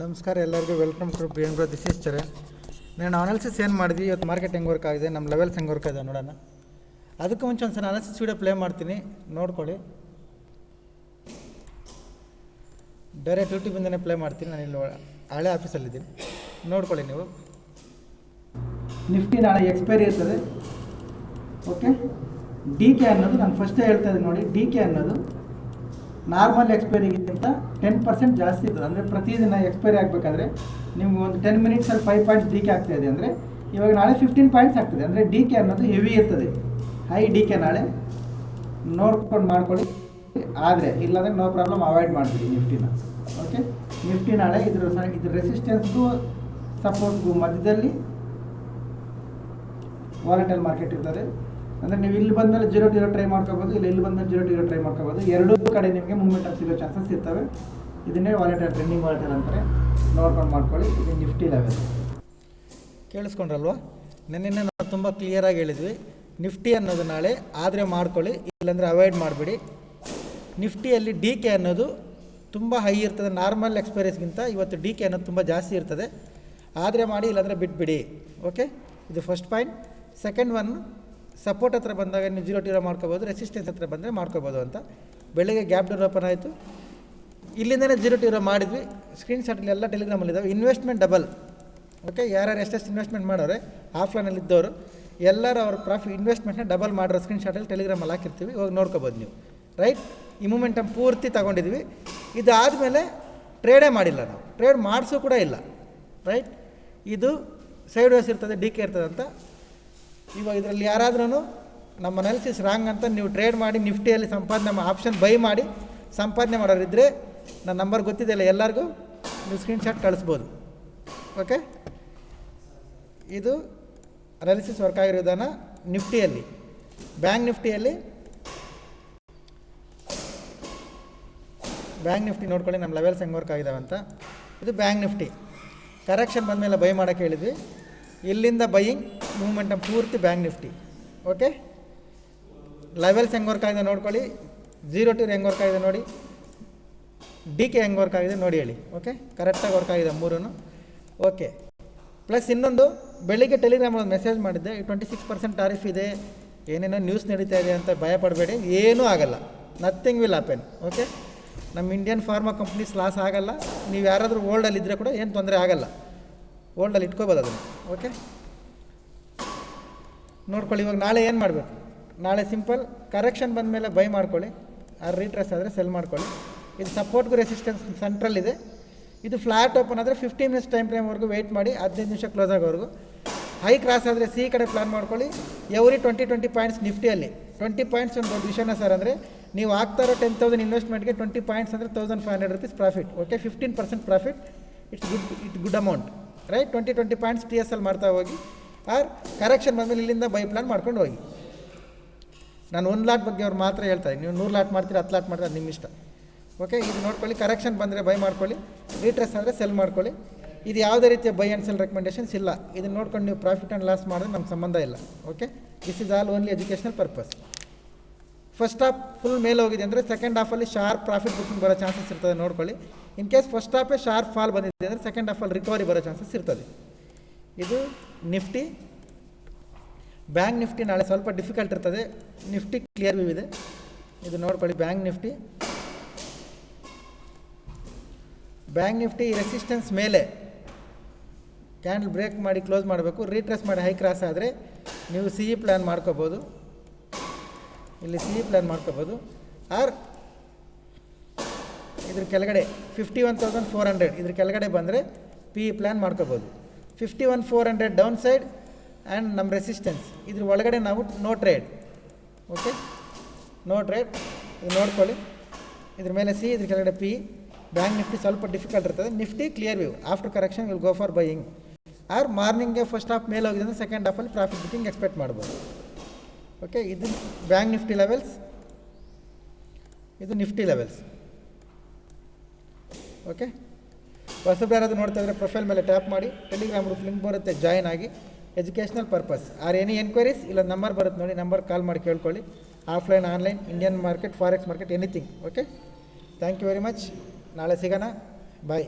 ನಮಸ್ಕಾರ ಎಲ್ಲರಿಗೂ welcome to B N bro this is Charan ನಾನು ಅನಾಲಿಸಿಸ್ ಏನು ಮಾಡಿದ್ವಿ? ಇವತ್ತು ಮಾರ್ಕೆಟ್ ಹೆಂಗೆ ವರ್ಕ್ ಆಗಿದೆ ನಮ್ಮ ಲೆವೆಲ್ಸ್ ಹೆಂಗೆ ವರ್ಕ್ ಆಗಿದೆ ನೋಡೋಣ. ಅದಕ್ಕೆ ಮುಂಚೆ ಒಂದು ಸಲ ಅನಾಲಿಸಿಸ್ ವೀಡಿಯೋ ಪ್ಲೇ ಮಾಡ್ತೀನಿ. ನೋಡ್ಕೊಳ್ಳಿ. ಡೈರೆಕ್ಟ್ ಯೂಟ್ಯೂಬಿಂದನೇ ಪ್ಲೇ ಮಾಡ್ತೀನಿ. ನಾನು ಇಲ್ಲಿ ಹಳೆ ಆಫೀಸಲ್ಲಿದ್ದೀನಿ ನೋಡ್ಕೊಳ್ಳಿ ನೀವು. ನಿಫ್ಟಿ ನಾಳೆ ಎಕ್ಸ್ಪೈರಿ ಇರ್ತದೆ. ಓಕೆ ಡಿ ಕೆ ಅನ್ನೋದು, ನಾನು ಫಸ್ಟೇ ಹೇಳ್ತಾ ಇದ್ದೀನಿ ನೋಡಿ ಡಿ ಕೆ ಅನ್ನೋದು. ನಾರ್ಮಲ್ ಎಕ್ಸ್ಪೈರಿಗಿಂತ ಟೆನ್ ಪರ್ಸೆಂಟ್ ಜಾಸ್ತಿ ಇರ್ತದೆ. ಅಂದರೆ ಪ್ರತಿದಿನ ಎಕ್ಸ್ಪೈರಿ ಆಗಬೇಕಾದ್ರೆ ನಿಮ್ಗೆ ಒಂದು ಟೆನ್ ಮಿನಿಟ್ಸಲ್ಲಿ ಫೈವ್ ಪಾಯಿಂಟ್ಸ್ ಡಿ ಕೆ ಆಗ್ತಾ ಇದೆ ಅಂದರೆ ಇವಾಗ ನಾಳೆ ಫಿಫ್ಟೀನ್ ಪಾಯಿಂಟ್ಸ್ ಆಗ್ತದೆ. ಅಂದರೆ ಡಿ ಕೆ ಅನ್ನೋದು ಹೆವಿ ಇರ್ತದೆ. ಹೈ ಡಿ ಕೆ ನಾಳೆ ನೋಡ್ಕೊಂಡು ಮಾಡ್ಕೊಳ್ಳಿ. ಆದರೆ ಇಲ್ಲಾಂದರೆ ನೋ ಪ್ರಾಬ್ಲಮ್ ಅವಾಯ್ಡ್ ಮಾಡ್ತೀವಿ ನಿಫ್ಟಿನ ಓಕೆ ನಿಫ್ಟಿ ನಾಳೆ ಇದ್ರ ಇದ್ರ ರೆಸಿಸ್ಟೆನ್ಸ್ಗೂ ಸಪೋರ್ಟ್ಗೂ ಮಧ್ಯದಲ್ಲಿ ವಾಲಟೈಲ್ ಮಾರ್ಕೆಟ್ ಇರ್ತದೆ. ಅಂದರೆ ನೀವು ಇಲ್ಲಿ ಬಂದಮೇಲೆ ಜೀರೋ ಟೀರೋ ಟ್ರೈ ಮಾಡ್ಕೋಬೋದು, ಇಲ್ಲಿ ಇಲ್ಲಿ ಬಂದಮೇಲೆ ಜೀರೋ ಟೀರೋ ಟ್ರೈ ಮಾಡ್ಕೋಬೋದು. ಎರಡೂ ಕಡೆ ನಿಮಗೆ ಮೂವ್ಮೆಂಟ್ ಸಿಗೋ ಚಾನ್ಸಸ್ ಇರ್ತವೆ. ಇದನ್ನೇ ವಾಲೆಟ್ ಟ್ರೆಂಡಿಂಗ್ ವಾಲೆಟ್ ಅಂತಾರೆ. ನೋಡ್ಕೊಂಡು ಮಾಡ್ಕೊಳ್ಳಿ, ಇದು ನಿಫ್ಟಿ ಲೆವೆಲ್ ಕೇಳಿಸ್ಕೊಂಡ್ರಲ್ವಾ? ನಿನ್ನೆ ನಾವು ತುಂಬ ಕ್ಲಿಯರಾಗಿ ಹೇಳಿದ್ವಿ. ನಿಫ್ಟಿ ಅನ್ನೋದು ನಾಳೆ, ಆದರೆ ಮಾಡ್ಕೊಳ್ಳಿ, ಇಲ್ಲಾಂದರೆ ಅವಾಯ್ಡ್ ಮಾಡಿಬಿಡಿ. ನಿಫ್ಟಿಯಲ್ಲಿ ಡಿ ಕೆ ಅನ್ನೋದು ತುಂಬ ಹೈ ಇರ್ತದೆ ನಾರ್ಮಲ್ ಎಕ್ಸ್ಪೀರಿಯನ್ಸ್ಗಿಂತ ಇವತ್ತು ಡಿ ಕೆ ಅನ್ನೋದು ತುಂಬ ಜಾಸ್ತಿ ಇರ್ತದೆ. ಆದರೆ ಮಾಡಿ, ಇಲ್ಲಾಂದರೆ ಬಿಟ್ಬಿಡಿ. ಓಕೆ ಇದು first point second one support ಹತ್ರ ಬಂದಾಗ ನೀವು ಜೀರೋ ಟೀರೋ ಮಾಡ್ಕೋಬೋದು ರೆಸಿಸ್ಟೆನ್ಸ್ ಹತ್ರ ಬಂದರೆ ಮಾಡ್ಕೋಬೋದು ಅಂತ. ಬೆಳಗ್ಗೆ ಗ್ಯಾಪ್ ಡೋರ್ ಓಪನ್ ಆಯಿತು. ಇಲ್ಲಿಂದಲೇ ಜೀರೋ ಟೀರೋ ಮಾಡಿದ್ವಿ. ಸ್ಕ್ರೀನ್ ಶಾಟಲ್ಲಿ ಎಲ್ಲ ಟೆಲಿಗ್ರಾಮಲ್ಲಿದ್ದಾವೆ ಇನ್ವೆಸ್ಟ್ಮೆಂಟ್ ಡಬಲ್ ಓಕೆ ಯಾರ್ಯಾರು ಎಷ್ಟೆಷ್ಟು ಇನ್ವೆಸ್ಟ್ಮೆಂಟ್ ಮಾಡೋರೆ ಆಫ್ಲೈನಲ್ಲಿ ಇದ್ದವರು, ಎಲ್ಲರೂ ಅವ್ರ ಪ್ರಾಫಿಟ್ ಇನ್ವೆಸ್ಟ್ಮೆಂಟ್ನ ಡಬಲ್ ಮಾಡಿರೋ ಸ್ಕ್ರೀನ್ಶಾಟಲ್ಲಿ ಟೆಲಿಗ್ರಾಮಲ್ಲಿ ಹಾಕಿರ್ತೀವಿ. ಹೋಗಿ ನೋಡ್ಕೋಬೋದು ನೀವು. ರೈಟ್ ಈ ಮೂಮೆಂಟಮ್ ಪೂರ್ತಿ ತೊಗೊಂಡಿದ್ವಿ. ಇದಾದಮೇಲೆ ಟ್ರೇಡೇ ಮಾಡಿಲ್ಲ ನಾವು. ಟ್ರೇಡ್ ಮಾಡಿಸೋ ಕೂಡ ಇಲ್ಲ. ರೈಟ್ ಇದು ಸೈಡ್ ವೇಸ್ ಇರ್ತದೆ ಡಿ ಕೆ ಇರ್ತದೆ ಅಂತ ಇವಾಗ ಇದರಲ್ಲಿ ಯಾರಾದ್ರೂ ನಮ್ಮ ಅನಾಲಿಸಿಸ್ ರಾಂಗ್ ಅಂತ ನೀವು ಟ್ರೇಡ್ ಮಾಡಿ ನಿಫ್ಟಿಯಲ್ಲಿ ಸಂಪಾದನೆ ಆಪ್ಷನ್ ಬೈ ಮಾಡಿ ಸಂಪಾದನೆ ಮಾಡೋರಿದ್ದರೆ ನನ್ನ ನಂಬರ್ ಗೊತ್ತಿದೆಯಲ್ಲ ಎಲ್ಲರಿಗೂ, ನೀವು ಸ್ಕ್ರೀನ್ಶಾಟ್ ಕಳಿಸ್ಬೋದು. ಓಕೆ ಇದು ಅನಾಲಿಸಿಸ್ ವರ್ಕ್ ಆಗಿರೋ ವಿಧಾನ ನಿಫ್ಟಿಯಲ್ಲಿ. ಬ್ಯಾಂಕ್ ನಿಫ್ಟಿಯಲ್ಲಿ ಬ್ಯಾಂಕ್ ನಿಫ್ಟಿ ನೋಡ್ಕೊಳ್ಳಿ, ನಮ್ಮ ಲೆವೆಲ್ಸ್ ಹೆಂಗೆ ವರ್ಕ್ ಆಗಿದಾವೆ ಅಂತ. ಇದು ಬ್ಯಾಂಕ್ ನಿಫ್ಟಿ. ಕರೆಕ್ಷನ್ ಬಂದಮೇಲೆ ಬೈ ಮಾಡೋಕ್ಕೆ ಹೇಳಿದ್ವಿ. ಇಲ್ಲಿಂದ ಬೈಯಿಂಗ್ ಮೂಮೆಂಟಮ್ ಪೂರ್ತಿ ಬ್ಯಾಂಕ್ ನಿಫ್ಟಿ ಓಕೆ ಲೆವೆಲ್ಸ್ ಹೆಂಗೆ ವರ್ಕ್ ಆಗಿದೆ ನೋಡ್ಕೊಳ್ಳಿ. ಜೀರೋ ಟು ಹೆಂಗೆ ವರ್ಕ್ ಆಗಿದೆ ನೋಡಿ. ಡಿ ಕೆ ಹೆಂಗೆ ವರ್ಕ್ ಆಗಿದೆ ನೋಡಿ ಹೇಳಿ. ಓಕೆ ಕರೆಕ್ಟಾಗಿ ವರ್ಕ್ ಆಗಿದೆ ಮೂರೂ ಓಕೆ ಪ್ಲಸ್ ಇನ್ನೊಂದು, ಬೆಳಿಗ್ಗೆ ಟೆಲಿಗ್ರಾಮ್ ಒಂದು ಮೆಸೇಜ್ ಮಾಡಿದ್ದೆ. ಟ್ವೆಂಟಿ ಸಿಕ್ಸ್ ಪರ್ಸೆಂಟ್ ಟಾರಿಫ್ ಇದೆ. ಏನೇನೋ ನ್ಯೂಸ್ ನಡೀತಾ ಇದೆ ಅಂತ ಭಯ ಪಡಬೇಡಿ. ಏನೂ ಆಗಲ್ಲ. ನಥಿಂಗ್ ವಿಲ್ ಹ್ಯಾಪನ್ ಓಕೆ ನಮ್ಮ ಇಂಡಿಯನ್ ಫಾರ್ಮಾ ಕಂಪ್ನೀಸ್ ಲಾಸ್ ಆಗಲ್ಲ. ನೀವು ಯಾರಾದರೂ ಓಲ್ಡಲ್ಲಿ ಇದ್ದರೆ ಕೂಡ ಏನು ತೊಂದರೆ ಆಗಲ್ಲ. ಓಲ್ಡಲ್ಲಿ ಇಟ್ಕೋಬೋದು ಅದನ್ನು. ಓಕೆ ನೋಡ್ಕೊಳ್ಳಿ, ಇವಾಗ ನಾಳೆ ಏನು ಮಾಡಬೇಕು? ನಾಳೆ ಸಿಂಪಲ್ ಕರೆಕ್ಷನ್ ಬಂದ ಮೇಲೆ ಬೈ ಮಾಡ್ಕೊಳ್ಳಿ. ಆ ರೀಟ್ರೆಸ್ ಆದರೆ ಸೆಲ್ ಮಾಡ್ಕೊಳ್ಳಿ. ಇದು ಸಪೋರ್ಟ್ಗೂ ರೆಸಿಸ್ಟೆನ್ಸ್ ಸೆಂಟ್ರಲ್ ಇದೆ. ಇದು ಫ್ಲಾಟ್ ಓಪನ್ ಆದರೆ ಫಿಫ್ಟೀನ್ ಮಿನಿಟ್ಸ್ ಟೈಮ್ ಫ್ರೇಮ್ವರೆಗೂ ವೆಯ್ಟ್ ಮಾಡಿ, ಹದಿನೈದು ನಿಮಿಷ ಕ್ಲೋಸ್ ಆಗೋವರೆಗೂ. ಹೈ ಕ್ರಾಸ್ ಆದರೆ ಸಿ ಕಡೆ ಪ್ಲಾನ್ ಮಾಡ್ಕೊಳ್ಳಿ. ಎವ್ರಿ ಟ್ವೆಂಟಿ ಟ್ವೆಂಟಿ ಪಾಯಿಂಟ್ಸ್ ನಿಫ್ಟಿಯಲ್ಲಿ. ಟ್ವೆಂಟಿ ಪಾಯಿಂಟ್ಸ್ ಒಂದು ದೊಡ್ಡ ವಿಷಯನ ಸರ್ ಅಂದರೆ, ನೀವು ಆಗ್ತಾ ಇರೋ ಟೆನ್ ತೌಸಂಡ್ ಇನ್ವೆಸ್ಟ್ಮೆಂಟ್ಗೆ ಟ್ವೆಂಟಿ ಪಾಯಿಂಟ್ಸ್ ಅಂದರೆ thousand five hundred rupees profit okay fifteen percent profit it's good it good amount right twenty twenty points T S L ಮಾಡ್ತಾ ಹೋಗಿ. ಆರ್ ಕರೆಕ್ಷನ್ ಬಂದಮೇಲೆ ಇಲ್ಲಿಂದ ಬೈ ಪ್ಲಾನ್ ಮಾಡ್ಕೊಂಡು ಹೋಗಿ. ನಾನು ಒಂದು ಲಾಟ್ ಬಗ್ಗೆ ಅವ್ರು ಮಾತ್ರ ಹೇಳ್ತಾ ಇದ್ದೀನಿ. ನೀವು ನೂರು ಲಾಟ್ ಮಾಡ್ತೀರಿ, ಹತ್ತು ಲಾಟ್ ಮಾಡ್ತೀರಿ ನಿಮ್ಮ ಇಷ್ಟ ಓಕೆ ಇದು ನೋಡ್ಕೊಳ್ಳಿ. ಕರೆಕ್ಷನ್ ಬಂದರೆ ಬೈ ಮಾಡ್ಕೊಳ್ಳಿ. ರೀಟ್ರೆಸ್ ಅಂದರೆ ಸೆಲ್ ಮಾಡ್ಕೊಳ್ಳಿ. ಇದು ಯಾವುದೇ ರೀತಿಯ ಬೈ ಆ್ಯಂಡ್ ಸೆಲ್ ರೆಕಮೆಂಡೇಷನ್ಸ್ ಇಲ್ಲ. ಇದನ್ನು ನೋಡ್ಕೊಂಡು ನೀವು ಪ್ರಾಫಿಟ್ ಆ್ಯಂಡ್ ಲಾಸ್ ಮಾಡಿದ್ರೆ ನಮ್ಮ ಸಂಬಂಧ ಇಲ್ಲ. Okay this is all only educational purpose first half full ಮೇಲೆ ಹೋಗಿದೆ ಅಂದರೆ ಸೆಕೆಂಡ್ ಹಾಫಲ್ಲಿ ಶಾರ್ಪ್ ಪ್ರಾಫಿಟ್ ಬುಕಿಂಗ್ ಬರೋ ಚಾನ್ಸಸ್ ಇರ್ತದೆ ನೋಡ್ಕೊಳ್ಳಿ. ಇನ್ ಕೇಸ್ ಫಸ್ಟ್ ಹಾಫೇ ಶಾರ್ಪ್ ಫಾಲ್ ಬಂದಿದೆ ಅಂದರೆ ಸೆಕೆಂಡ್ ಹಾಫಲ್ಲಿ ರಿಕವರಿ ಬರೋ ಚಾನ್ಸಸ್ ಇರ್ತದೆ. ಇದು ನಿಫ್ಟಿ. ಬ್ಯಾಂಕ್ ನಿಫ್ಟಿ ನಾಳೆ ಸ್ವಲ್ಪ ಡಿಫಿಕಲ್ಟ್ ಇರ್ತದೆ. ನಿಫ್ಟಿ ಕ್ಲಿಯರ್ ವ್ಯೂ ಇದೆ. ಇದು ನೋಡ್ಕೊಳ್ಳಿ bank Nifty. Bank Nifty resistance ಮೇಲೆ. ಕ್ಯಾಂಡಲ್ ಬ್ರೇಕ್ ಮಾಡಿ ಕ್ಲೋಸ್ ಮಾಡಬೇಕು. ರೀಟ್ರೆಸ್ ಮಾಡಿ ಹೈ ಕ್ರಾಸ್ ಆದರೆ ನೀವು ಸಿ ಇ ಪ್ಲ್ಯಾನ್ ಮಾಡ್ಕೋಬೋದು. ಇಲ್ಲಿ ಸಿ ಪ್ಲ್ಯಾನ್ ಮಾಡ್ಕೋಬೋದು. ಆರ್ ಇದ್ರ ಕೆಳಗಡೆ fifty one thousand four hundred ಇದ್ರ ಕೆಳಗಡೆ ಬಂದರೆ ಪಿ ಇ ಪ್ಲ್ಯಾನ್ ಮಾಡ್ಕೋಬೋದು. Fifty one four hundred downside and ನಮ್ಮ ರೆಸಿಸ್ಟೆನ್ಸ್ ಇದ್ರ ಒಳಗಡೆ ನಾವು no trade okay no trade ಇದು ನೋಡ್ಕೊಳ್ಳಿ. ಇದ್ರ ಮೇಲೆ ಸಿ ಇದ್ರ ಕೆಳಗಡೆ ಪಿ ಬ್ಯಾಂಕ್ ನಿಫ್ಟಿ ಸ್ವಲ್ಪ ಡಿಫಿಕಲ್ಟ್ ಇರ್ತದೆ. Nifty clear view after correction will go for buying or ಮಾರ್ನಿಂಗ್ಗೆ first half ಮೇಲೆ ಹೋಗಿದ್ರೆ ಸೆಕೆಂಡ್ ಹಾಫಲ್ಲಿ ಪ್ರಾಫಿಟ್ ಬುಕಿಂಗ್ ಎಕ್ಸ್ಪೆಕ್ಟ್ ಮಾಡ್ಬೋದು. ಓಕೆ ಇದು ಬ್ಯಾಂಕ್ ನಿಫ್ಟಿ ಲೆವೆಲ್ಸ್ ಇದು ನಿಫ್ಟಿ ಲೆವೆಲ್ಸ್ ಓಕೆ ಹೊಸಬ್ರು ನೋಡ್ತಾ ಇದ್ರೆ ಪ್ರೊಫೈಲ್ ಮೇಲೆ ಟ್ಯಾಪ್ ಮಾಡಿ ಟೆಲಿಗ್ರಾಮ್ ಗ್ರೂಪ್ ಲಿಂಕ್ ಬರುತ್ತೆ ಜಾಯ್ನ್ ಆಗಿ. Educational purpose or any enquiries ಇಲ್ಲ ನಂಬರ್ ಬರುತ್ತೆ ನೋಡಿ ನಂಬರ್ ಕಾಲ್ ಮಾಡಿ ಕೇಳ್ಕೊಳ್ಳಿ. Offline online Indian market forex market anything okay thank you very much ನಾಳೆ ಸಿಗೋಣ. ಬಾಯ್